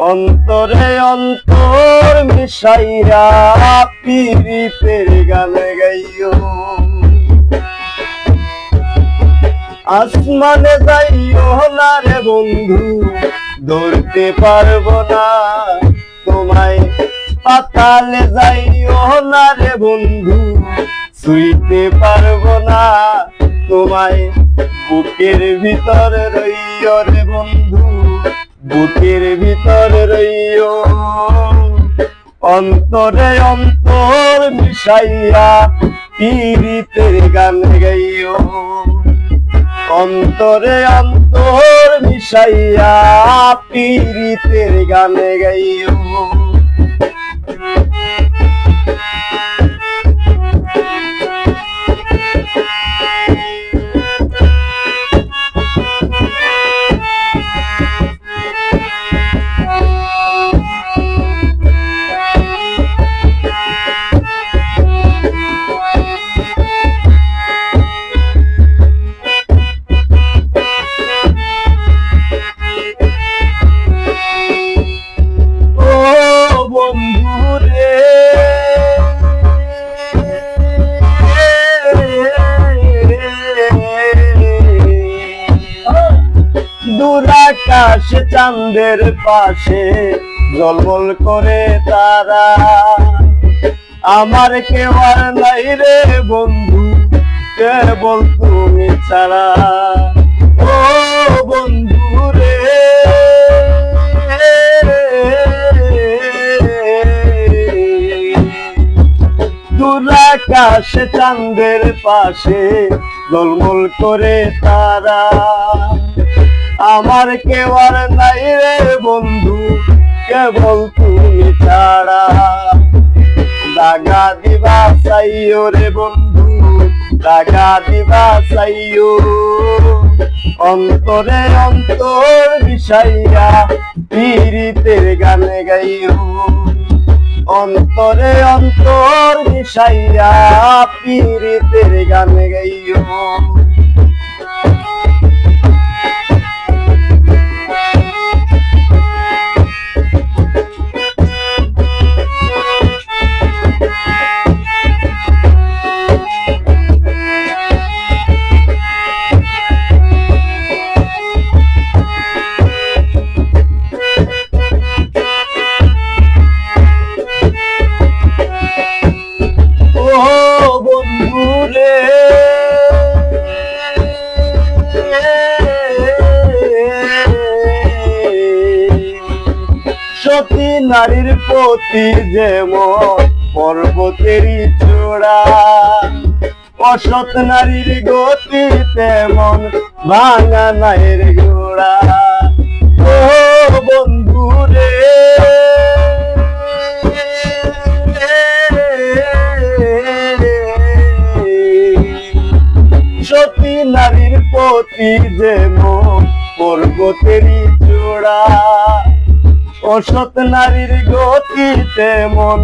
অন্তরে অন্তর মিশাইয়া পিরিতের গান গাইও। আসমানে যাইও না রে বন্ধু, ধরতে পারব না। তোমায় পাতালে যাইও না রে বন্ধু শুইতে পারব না। তোমায় বুকের ভিতর রইও রে বন্ধু। বুকের ভিতর রইও। অন্তরে অন্তর মিশাইয়া পীড়িতের গান গাইও। অন্তরে অন্তর মিশাইয়া পীড়িতের গান গাইও। দুরাকাশ চাঁদের পাশে জলমল করে তারা। আমার কেউ আর নাই রে বন্ধু, কেবল তুমি ছাড়া। ও বন্ধু রে, দুরাকাশ চাঁদের পাশে জলমল করে তারা। আমার কেউ নাই রে বন্ধু, কেবল তুমি ছাড়া। দাগা দিবা চাইও রে বন্ধু দাগা দিবা চাইও। অন্তরে অন্তর বিষাইয়া পীড়িতের গানে গাইও। অন্তরে অন্তর মিশাইয়া পীড়িতের গানে গাইও। রে সতী নারীর প্রতি যেমন পর্বতেরই চূড়া অসৎ নারীর গতি তেমন ভাঙা নাইর গোড়া সতী নারীর প্রতি যেমন পর্বতেরই চূড়া। অসৎ নারীর গতি তেমন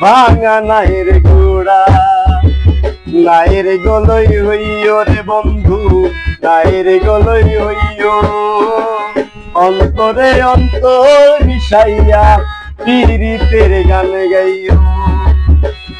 ভাঙা নাইর গোড়া। নাইর গলই হইও রে বন্ধু নাইর গলই হইও। অন্তরে অন্তর মিশাইয়া পীড়িতের গান গাইও।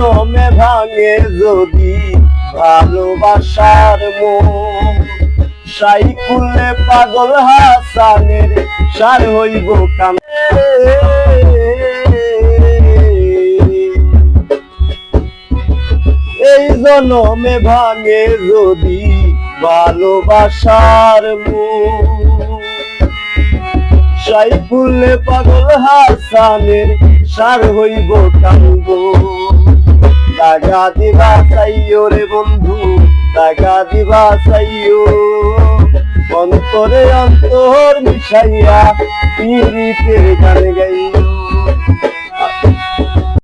জনমে ভাঙে যদি ভালোবাসার মন। সাইকুলে পাগল হাসানের সার হইব কামে। এই জনমে ভাঙে যদি ভালোবাসার সাইফুলে পাগল হাসানের সার হইব কান্দ দাগা দিবা চাইও রে বন্ধু দাগা দিবা চাইও। অন্তরে অন্তর মিশাইয়া পিড়িতে গান গাইও।